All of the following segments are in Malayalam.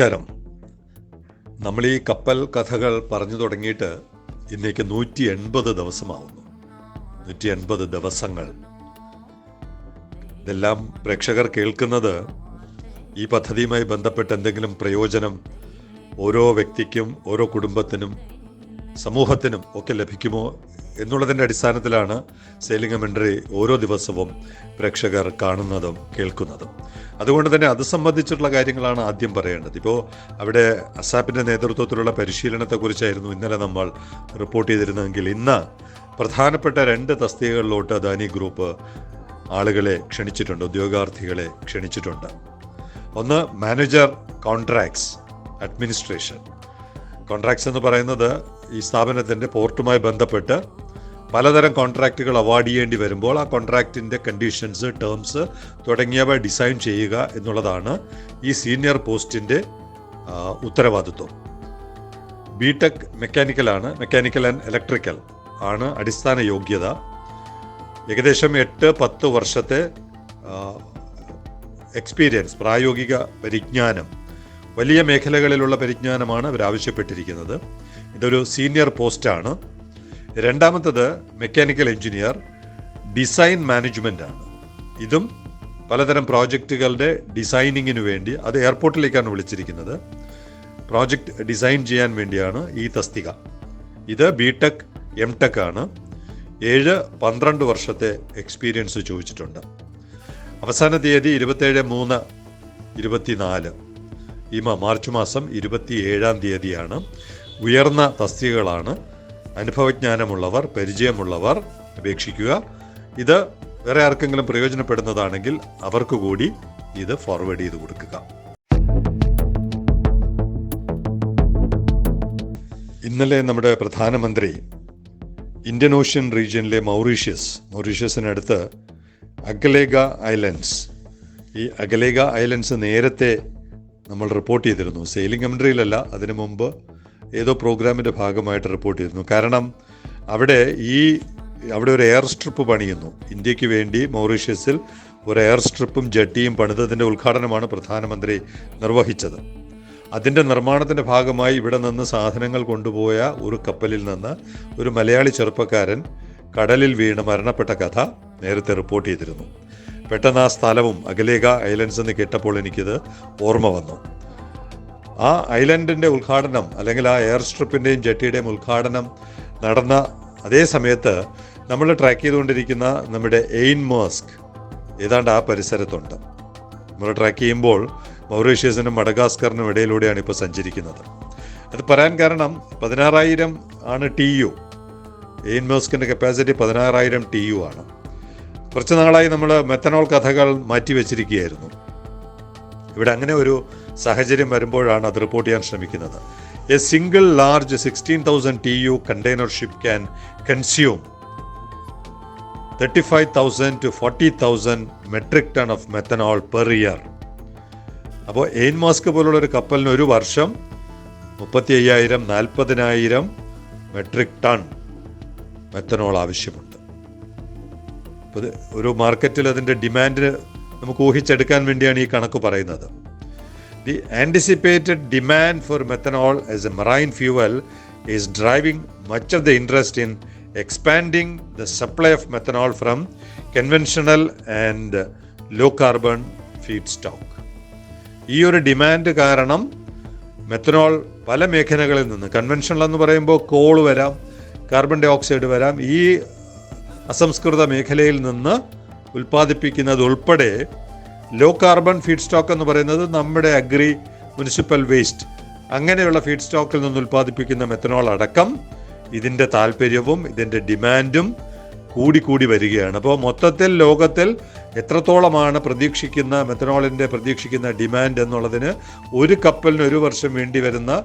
നമസ്കാരം. നമ്മൾ ഈ കപ്പൽ കഥകൾ പറഞ്ഞു തുടങ്ങിയിട്ട് ഇന്നേക്ക് നൂറ്റി എൺപത് ദിവസമാവുന്നു. നൂറ്റി എൺപത് ദിവസങ്ങൾ. ഇതെല്ലാം പ്രേക്ഷകർ കേൾക്കുന്നത് ഈ പദ്ധതിയുമായി ബന്ധപ്പെട്ട് എന്തെങ്കിലും പ്രയോജനം ഓരോ വ്യക്തിക്കും ഓരോ കുടുംബത്തിനും സമൂഹത്തിനും ഒക്കെ ലഭിക്കുമോ എന്നുള്ളതിന്റെ അടിസ്ഥാനത്തിലാണ് സെയിലിംഗ് മെൻട്രി ഓരോ ദിവസവും പ്രേക്ഷകർ കാണുന്നതും കേൾക്കുന്നതും. അതുകൊണ്ട് തന്നെ അത് സംബന്ധിച്ചിട്ടുള്ള കാര്യങ്ങളാണ് ആദ്യം പറയേണ്ടത്. ഇപ്പോൾ അവിടെ അസാപ്പിന്റെ നേതൃത്വത്തിലുള്ള പരിശീലനത്തെക്കുറിച്ചായിരുന്നു ഇന്നലെ നമ്മൾ റിപ്പോർട്ട് ചെയ്തിരുന്നതെങ്കിൽ ഇന്ന് പ്രധാനപ്പെട്ട രണ്ട് തസ്തികകളിലോട്ട് അദാനി ഗ്രൂപ്പ് ആളുകളെ ക്ഷണിച്ചിട്ടുണ്ട് ഉദ്യോഗാർത്ഥികളെ ക്ഷണിച്ചിട്ടുണ്ട്. ഒന്ന് മാനേജർ കോൺട്രാക്ട്സ് അഡ്മിനിസ്ട്രേഷൻ. കോൺട്രാക്ട്സ് എന്ന് പറയുന്നത് ഈ സ്ഥാപനത്തിന്റെ പോർട്ടുമായി ബന്ധപ്പെട്ട് പലതരം കോൺട്രാക്റ്റുകൾ അവാർഡ് ചെയ്യേണ്ടി വരുമ്പോൾ ആ കോൺട്രാക്റ്റിന്റെ കണ്ടീഷൻസ് ടേംസ് തുടങ്ങിയവ ഡിസൈൻ ചെയ്യുക എന്നുള്ളതാണ് ഈ സീനിയർ പോസ്റ്റിന്റെ ഉത്തരവാദിത്വം. ബി ടെക് മെക്കാനിക്കലാണ് മെക്കാനിക്കൽ ആൻഡ് ഇലക്ട്രിക്കൽ ആണ് അടിസ്ഥാന യോഗ്യത. ഏകദേശം എട്ട് പത്ത് വർഷത്തെ എക്സ്പീരിയൻസ് പ്രായോഗിക പരിജ്ഞാനം. വലിയ മേഖലകളിലുള്ള പരിജ്ഞാനമാണ് അവർ ആവശ്യപ്പെട്ടിരിക്കുന്നത് ഇതൊരു സീനിയർ പോസ്റ്റാണ്. രണ്ടാമത്തത് മെക്കാനിക്കൽ എഞ്ചിനീയർ ഡിസൈൻ മാനേജ്മെന്റ് ആണ്. ഇതും പലതരം പ്രോജക്റ്റുകളുടെ ഡിസൈനിങ്ങിന് വേണ്ടി അത് എയർപോർട്ടിലേക്കാണ് വിളിച്ചിരിക്കുന്നത്. പ്രോജക്റ്റ് ഡിസൈൻ ചെയ്യാൻ വേണ്ടിയാണ് ഈ തസ്തിക. ഇത് ബി ടെക് എം ടെക് ആണ്. ഏഴ് പന്ത്രണ്ട് വർഷത്തെ എക്സ്പീരിയൻസ് ചോദിച്ചിട്ടുണ്ട്. അവസാന തീയതി ഇരുപത്തേഴ് മൂന്ന് ഇരുപത്തിനാല്. ഈ മാർച്ച് മാസം ഇരുപത്തി ഏഴാം തീയതിയാണ്. ഉയർന്ന തസ്തികകളാണ്. അനുഭവജ്ഞാനമുള്ളവർ പരിചയമുള്ളവർ അപേക്ഷിക്കുക. ഇത് വേറെ ആർക്കെങ്കിലും പ്രയോജനപ്പെടുന്നതാണെങ്കിൽ അവർക്ക് കൂടി ഇത് ഫോർവേഡ് ചെയ്ത് കൊടുക്കുക. ഇന്നലെ നമ്മുടെ പ്രധാനമന്ത്രി ഇന്ത്യൻ ഓഷ്യൻ റീജിയനിലെ മൗറീഷ്യസ് മൗറീഷ്യസിനടുത്ത് അഗലേഗ ഐലൻഡ്സ് ഈ അഗലേഗ ഐലൻഡ്സ് നേരത്തെ നമ്മൾ റിപ്പോർട്ട് ചെയ്തിരുന്നു. സെയിലിംഗ് കമൻട്രിയിലല്ല അതിനു മുമ്പ് ഏതോ പ്രോഗ്രാമിന്റെ ഭാഗമായിട്ട് റിപ്പോർട്ട് ചെയ്തിരുന്നു. കാരണം അവിടെ ഈ അവിടെ ഒരു എയർ സ്ട്രിപ്പ് പണിയുന്നു. ഇന്ത്യയ്ക്ക് വേണ്ടി മൗറീഷ്യസിൽ ഒരു എയർ സ്ട്രിപ്പും ജട്ടിയും പണിതതിന്റെ ഉദ്ഘാടനമാണ് പ്രധാനമന്ത്രി നിർവഹിച്ചത്. അതിന്റെ നിർമ്മാണത്തിന്റെ ഭാഗമായി ഇവിടെ നിന്ന് സാധനങ്ങൾ കൊണ്ടുപോയ ഒരു കപ്പലിൽ നിന്ന് ഒരു മലയാളി ചെറുപ്പക്കാരൻ കടലിൽ വീണ് മരണപ്പെട്ട കഥ നേരത്തെ റിപ്പോർട്ട് ചെയ്തിരുന്നു. പെട്ടെന്ന് ആ സ്ഥലവും അഗലേഖ ഐലൻഡ്സ് എന്ന് കേട്ടപ്പോൾ എനിക്കിത് ഓർമ്മ വന്നു. ആ ഐലൻഡിന്റെ ഉദ്ഘാടനം അല്ലെങ്കിൽ ആ എയർ സ്ട്രിപ്പിന്റെയും ജെട്ടിയുടെയും ഉദ്ഘാടനം നടന്ന അതേ സമയത്ത് നമ്മൾ ട്രാക്ക് ചെയ്തുകൊണ്ടിരിക്കുന്ന നമ്മുടെ എയിൻ മോസ്ക് ഏതാണ്ട് ആ പരിസരത്തുണ്ട്. നമ്മൾ ട്രാക്ക് ചെയ്യുമ്പോൾ മൗറീഷ്യസിനും മഡഗാസ്കറിനും ഇടയിലൂടെയാണ് ഇപ്പോൾ സഞ്ചരിക്കുന്നത്. അത് പറയാൻ കാരണം പതിനാറായിരം ആണ് ടി യു. എയിൻ മോസ്കിന്റെ കപ്പാസിറ്റി പതിനാറായിരം ടി യു ആണ്. കുറച്ച് നാളായി നമ്മൾ മെത്തനോൾ കഥകൾ മാറ്റി വെച്ചിരിക്കുകയായിരുന്നു ഇവിടെ അങ്ങനെ ഒരു സാഹചര്യം വരുമ്പോഴാണ് അത് റിപ്പോർട്ട് ചെയ്യാൻ ശ്രമിക്കുന്നത്. A single large sixteen thousand T U container ship can consume thirty five thousand to forty thousand metric ton of methanol per year അപ്പോൾ എയിൻ മാസ്ക് പോലുള്ള ഒരു കപ്പലിന് ഒരു വർഷം മുപ്പത്തി അയ്യായിരം നാൽപ്പതിനായിരം മെട്രിക് ടൺ മെത്തനോൾ ആവശ്യമുണ്ട്. ഒരു മാർക്കറ്റിൽ അതിന്റെ ഡിമാൻഡ് നമുക്ക് ഊഹിച്ചെടുക്കാൻ വേണ്ടിയാണ് ഈ കണക്ക് പറയുന്നത്. The anticipated demand for methanol as a marine fuel is driving much of the interest in expanding the supply of methanol from conventional and low carbon feedstock ഈ ഒരു ഡിമാൻഡ് കാരണം മെത്തനോൾ പല മേഖലകളിൽ നിന്ന് കൺവെൻഷണൽ എന്ന് പറയുമ്പോൾ കോൾ വരാം കാർബൺ ഡൈ ഓക്സൈഡ് വരാം ഈ അസംസ്കൃത മേഖലയിൽ നിന്ന് ഉൽപ്പാദിപ്പിക്കുന്നത് ഉൾപ്പെടെ ലോ കാർബൺ ഫീഡ് സ്റ്റോക്ക് എന്ന് പറയുന്നത് നമ്മുടെ അഗ്രി മുനിസിപ്പൽ വേസ്റ്റ് അങ്ങനെയുള്ള ഫീഡ് സ്റ്റോക്കിൽ നിന്ന് ഉൽപ്പാദിപ്പിക്കുന്ന മെത്തനോൾ അടക്കം ഇതിന്റെ താല്പര്യവും ഇതിന്റെ ഡിമാൻഡും കൂടി കൂടി വരികയാണ്. അപ്പോൾ മൊത്തത്തിൽ ലോകത്തിൽ എത്രത്തോളമാണ് പ്രതീക്ഷിക്കുന്ന മെത്തനോളിന്റെ പ്രതീക്ഷിക്കുന്ന ഡിമാൻഡ് എന്നുള്ളതിന് ഒരു കപ്പലിന് ഒരു വർഷം വേണ്ടി വരുന്ന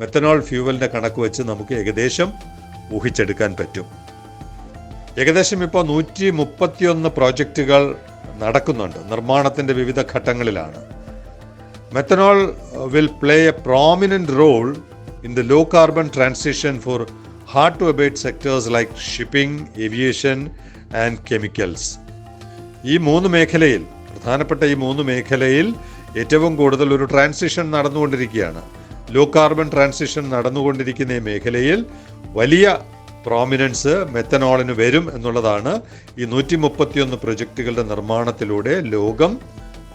മെത്തനോൾ ഫ്യൂവലിന്റെ കണക്ക് വെച്ച് നമുക്ക് ഏകദേശം ഊഹിച്ചെടുക്കാൻ പറ്റും. ഏകദേശം ഇപ്പോൾ നൂറ്റി മുപ്പത്തിയൊന്ന് പ്രോജക്റ്റുകൾ നടക്കുന്നുണ്ട്. നിർമ്മാണത്തിന്റെ വിവിധ ഘട്ടങ്ങളിലാണ്. Methanol will play a prominent role in the low carbon transition for hard to abate sectors like shipping aviation and chemicals ഈ മൂന്ന് മേഖലയിൽ പ്രധാനപ്പെട്ട ഈ മൂന്ന് മേഖലയിൽ ഏറ്റവും കൂടുതൽ ഒരു ട്രാൻസിഷൻ നടന്നുകൊണ്ടിരിക്കുകയാണ്. ലോ കാർബൺ ട്രാൻസിഷൻ നടന്നുകൊണ്ടിരിക്കുന്ന ഈ മേഖലയിൽ വലിയ പ്രോമിനൻസ് മെത്തനോളിന് വരും എന്നുള്ളതാണ് ഈ നൂറ്റി മുപ്പത്തിയൊന്ന് പ്രൊജക്റ്റുകളുടെ നിർമ്മാണത്തിലൂടെ ലോകം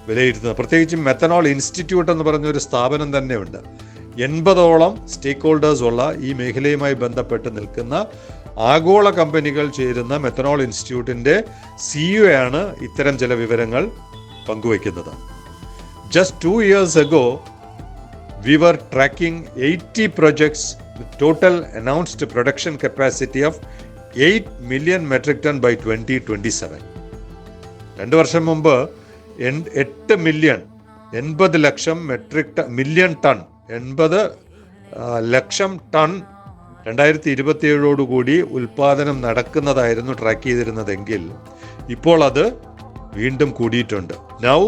വിലയിരുത്തുന്നത്. പ്രത്യേകിച്ചും മെത്തനോൾ ഇൻസ്റ്റിറ്റ്യൂട്ട് എന്ന് പറഞ്ഞ ഒരു സ്ഥാപനം തന്നെയുണ്ട്. എൺപതോളം സ്റ്റേക്ക് ഹോൾഡേഴ്സ് ഉള്ള ഈ മേഖലയുമായി ബന്ധപ്പെട്ട് നിൽക്കുന്ന ആഗോള കമ്പനികൾ ചേരുന്ന മെത്തനോൾ ഇൻസ്റ്റിറ്റ്യൂട്ടിന്റെ സിഇഒ ആണ് ഇത്തരം ചില വിവരങ്ങൾ പങ്കുവയ്ക്കുന്നത്. Just two years ago we were tracking 80 projects with total announced production capacity of 8 million metric ton by 2027. രണ്ട് വർഷം മുമ്പ് എട്ട് മില്യൺ എൺപത് lakh metric ton million ton എൺപത് ലക്ഷം ടൺ രണ്ടായിരത്തി ഇരുപത്തിയേഴോടുകൂടി ഉൽപാദനം നടക്കുന്നതായിരുന്നു ട്രാക്ക് ചെയ്തിരുന്നതെങ്കിൽ ഇപ്പോൾ അത് വീണ്ടും കൂടിയിട്ടുണ്ട് now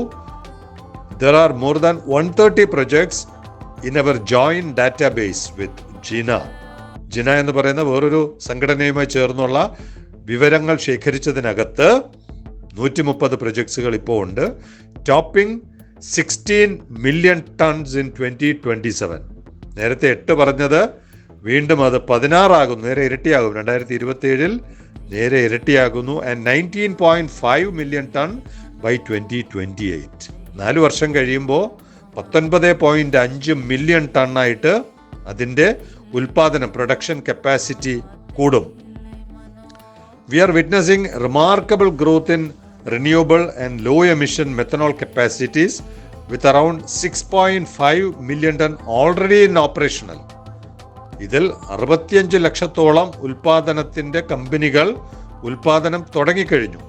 there are more than 130 projects in our joint database with Gina. ജിന എന്ന് പറയുന്ന വേറൊരു സംഘടനയുമായി ചേർന്നുള്ള വിവരങ്ങൾ ശേഖരിച്ചതിനകത്ത് നൂറ്റി മുപ്പത് പ്രൊജക്ട്സുകൾ ഇപ്പോൾ ഉണ്ട്. Topping sixteen million tons in twenty twenty seven. നേരത്തെ എട്ട് പറഞ്ഞത് വീണ്ടും അത് പതിനാറാകും നേരെ ഇരട്ടിയാകും. രണ്ടായിരത്തി ഇരുപത്തി ഏഴിൽ നേരെ ഇരട്ടിയാകുന്നു and nineteen point five million ton by twenty twenty eight നാല് വർഷം കഴിയുമ്പോൾ പത്തൊൻപത് പോയിന്റ് അഞ്ച് മില്യൺ ടണ്ണായിട്ട് അതിന്റെ ഉൽപാദനം പ്രൊഡക്ഷൻ കപ്പാസിറ്റി കൂടും. We are we remarkable growth in growth in renewable and low emission methanol capacities with around 6.5 million ton already in operational. ഇതിൽ അറുപത്തിയഞ്ച് ലക്ഷത്തോളം ഉൽപാദനത്തിന്റെ കമ്പനികൾ ഉൽപാദനം തുടങ്ങിക്കഴിഞ്ഞു.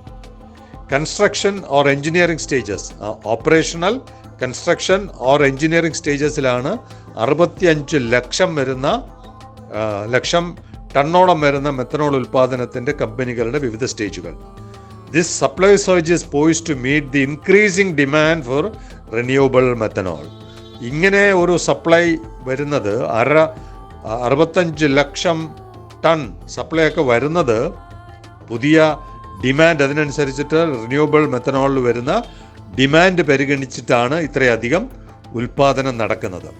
Construction or engineering stages operational construction or engineering സ്റ്റേജസിലാണ് അറുപത്തിയഞ്ച് ലക്ഷം വരുന്ന ലക്ഷം ടണ്ണോളം വരുന്ന മെത്തനോൾ ഉൽപ്പാദനത്തിന്റെ കമ്പനികളുടെ വിവിധ സ്റ്റേജുകൾ. This supply surge is poised to meet the increasing demand for renewable methanol ഇങ്ങനെ ഒരു സപ്ലൈ വരുന്നത് അര അറുപത്തഞ്ച് ലക്ഷം ടൺ സപ്ലൈ ഒക്കെ വരുന്നത് പുതിയ ഡിമാൻഡ് അതിനനുസരിച്ചിട്ട് റിന്യൂവബിൾ മെത്തനോളിൽ വരുന്ന ഡിമാൻഡ് പരിഗണിച്ചിട്ടാണ് ഇത്രയധികം ഉൽപാദനം നടക്കുന്നത്.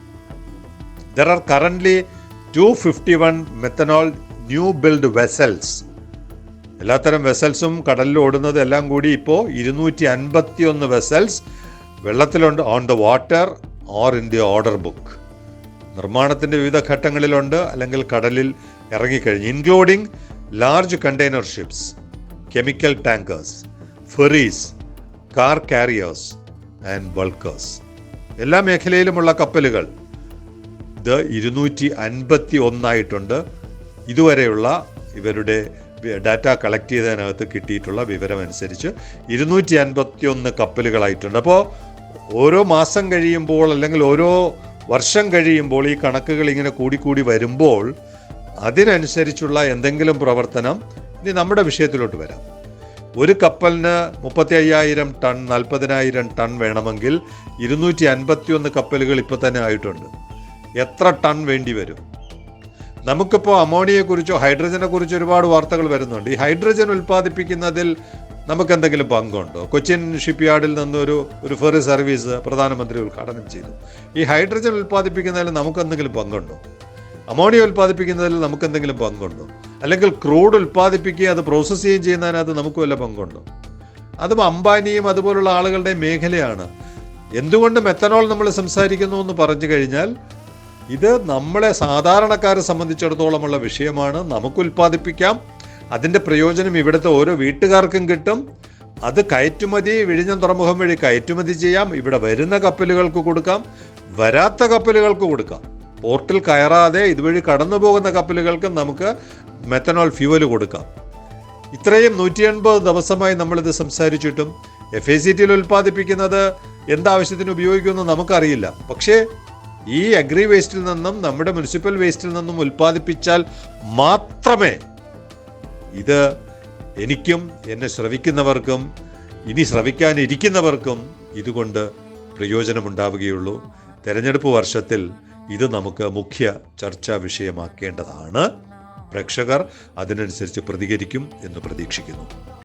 Are currently two fifty methanol new build vessels എല്ലാത്തരം വെസൽസും കടലിൽ ഓടുന്നത് എല്ലാം കൂടി ഇപ്പോൾ ഇരുന്നൂറ്റി അൻപത്തി ഒന്ന് vessels വെള്ളത്തിലുണ്ട് on the water or in the order book നിർമ്മാണത്തിന്റെ വിവിധ ഘട്ടങ്ങളിലുണ്ട് അല്ലെങ്കിൽ കടലിൽ ഇറങ്ങിക്കഴിഞ്ഞു including large container ships chemical tankers ferries car carriers and bulkers എല്ലാ മേഖലയിലുമുള്ള കപ്പലുകൾ ഇത് ഇരുന്നൂറ്റി അൻപത്തി ഒന്നായിട്ടുണ്ട് ഇതുവരെയുള്ള ഇവരുടെ ഡാറ്റ കളക്ട് ചെയ്തതിനകത്ത് കിട്ടിയിട്ടുള്ള വിവരം അനുസരിച്ച് ഇരുന്നൂറ്റി അൻപത്തി ഒന്ന് കപ്പലുകളായിട്ടുണ്ട്. അപ്പോൾ ഓരോ മാസം കഴിയുമ്പോൾ അല്ലെങ്കിൽ ഓരോ വർഷം കഴിയുമ്പോൾ ഈ കണക്കുകൾ ഇങ്ങനെ കൂടിക്കൂടി വരുമ്പോൾ അതിനനുസരിച്ചുള്ള എന്തെങ്കിലും പ്രവർത്തനം ഇനി നമ്മുടെ വിഷയത്തിലോട്ട് വരാം. ഒരു കപ്പലിന് മുപ്പത്തി അയ്യായിരം ടൺ നാൽപ്പതിനായിരം ടൺ വേണമെങ്കിൽ ഇരുന്നൂറ്റി അൻപത്തി ഒന്ന് കപ്പലുകൾ ഇപ്പോൾ തന്നെ ആയിട്ടുണ്ട്. എത്ര ടൺ വേണ്ടി വരും? നമുക്കിപ്പോൾ ഹൈഡ്രജനെ കുറിച്ചോ ഒരുപാട് വാർത്തകൾ വരുന്നുണ്ട്. ഈ ഹൈഡ്രജൻ ഉൽപ്പാദിപ്പിക്കുന്നതിൽ നമുക്ക് എന്തെങ്കിലും പങ്കുണ്ടോ? കൊച്ചിൻ ഷിപ്പ് യാർഡിൽ നിന്നൊരു ഒരു ഫെറി സർവീസ് പ്രധാനമന്ത്രി ഉദ്ഘാടനം ചെയ്തു. ഈ ഹൈഡ്രജൻ ഉൽപ്പാദിപ്പിക്കുന്നതിൽ നമുക്ക് എന്തെങ്കിലും പങ്കുണ്ടോ? അമോണിയ ഉൽപ്പാദിപ്പിക്കുന്നതിൽ നമുക്ക് എന്തെങ്കിലും പങ്കുണ്ടോ? അല്ലെങ്കിൽ ക്രൂഡ് ഉൽപ്പാദിപ്പിക്കുകയും അത് പ്രോസസ്സ് ചെയ്യുകയും ചെയ്യുന്നതിനകത്ത് നമുക്ക് വല്ല പങ്കുണ്ടോ? അതും അംബാനിയും അതുപോലുള്ള ആളുകളുടെ മേഖലയാണ്. എന്തുകൊണ്ട് മെത്തനോൾ നമ്മൾ സംസാരിക്കുന്നു എന്ന് പറഞ്ഞു കഴിഞ്ഞാൽ ഇത് നമ്മളെ സാധാരണക്കാരെ സംബന്ധിച്ചിടത്തോളമുള്ള വിഷയമാണ്. നമുക്ക് ഉൽപ്പാദിപ്പിക്കാം. അതിന്റെ പ്രയോജനം ഇവിടുത്തെ ഓരോ വീട്ടുകാർക്കും കിട്ടും. അത് കയറ്റുമതി വിഴിഞ്ഞം തുറമുഖം വഴി കയറ്റുമതി ചെയ്യാം. ഇവിടെ വരുന്ന കപ്പലുകൾക്ക് കൊടുക്കാം. വരാത്ത കപ്പലുകൾക്ക് കൊടുക്കാം. പോർട്ടിൽ കയറാതെ ഇതുവഴി കടന്നു പോകുന്ന കപ്പലുകൾക്ക് നമുക്ക് മെത്തനോൾ ഫ്യൂവൽ കൊടുക്കാം. ഇത്രയും നൂറ്റി എൺപത് ദിവസമായി നമ്മളിത് സംസാരിച്ചിട്ടും എഫ് എ സി ടിയിൽ ഉൽപ്പാദിപ്പിക്കുന്നത് എന്താവശ്യത്തിന് ഉപയോഗിക്കുമെന്ന് നമുക്കറിയില്ല. പക്ഷേ ഈ അഗ്രി വേസ്റ്റിൽ നിന്നും നമ്മുടെ മുനിസിപ്പൽ വേസ്റ്റിൽ നിന്നും ഉൽപ്പാദിപ്പിച്ചാൽ മാത്രമേ ഇത് എനിക്കും എന്നെ ശ്രവിക്കുന്നവർക്കും ഇനി ശ്രവിക്കാനിരിക്കുന്നവർക്കും ഇതുകൊണ്ട് പ്രയോജനമുണ്ടാവുകയുള്ളൂ. തെരഞ്ഞെടുപ്പ് വർഷത്തിൽ ഇത് നമുക്ക് മുഖ്യ ചർച്ചാ വിഷയമാക്കേണ്ടതാണ്. പ്രേക്ഷകർ അതിനനുസരിച്ച് പ്രതികരിക്കും എന്ന് പ്രതീക്ഷിക്കുന്നു.